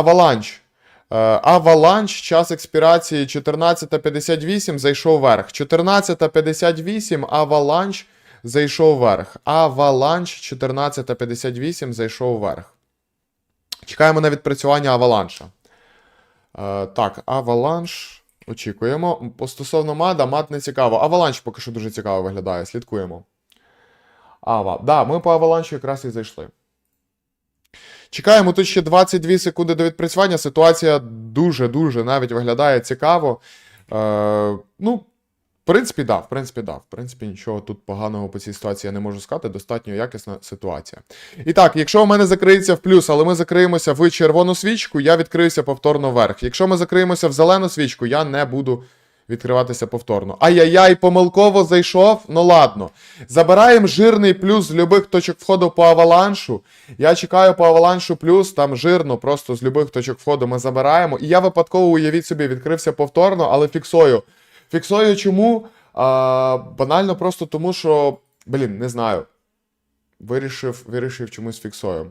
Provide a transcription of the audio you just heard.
Аваланч. Е, Аваланч, час експірації 14.58 зайшов вверх. 14.58 Аваланч зайшов вверх. Аваланч 14.58 зайшов вверх. Чекаємо на відпрацювання аваланша. Е, так, аваланш. Очікуємо. Стосовно мада, мад не цікаво. Аваланч поки що дуже цікаво виглядає. Слідкуємо. Ава. Да, ми по аваланчу якраз і зайшли. Чекаємо тут ще 22 секунди до відпрацювання. Ситуація дуже-дуже навіть виглядає цікаво. Е, ну, в принципі, да, в принципі, да. В принципі, нічого тут поганого по цій ситуації я не можу сказати. Достатньо якісна ситуація. І так, якщо у мене закриється в плюс, але ми закриємося в червону свічку, я відкриюся повторно вверх. Якщо ми закриємося в зелену свічку, я не буду відкриватися повторно. Ай-яй-яй, помилково зайшов. Ну ладно. Забираємо жирний плюс з любих точок входу по аваланшу. Я чекаю по аваланшу плюс, там жирно, просто з любих точок входу ми забираємо. І я випадково, уявіть собі, відкрився повторно, але фіксую. Фіксую чому? А, банально просто тому, що, блін, не знаю. Вирішив, вирішив чомусь фіксую.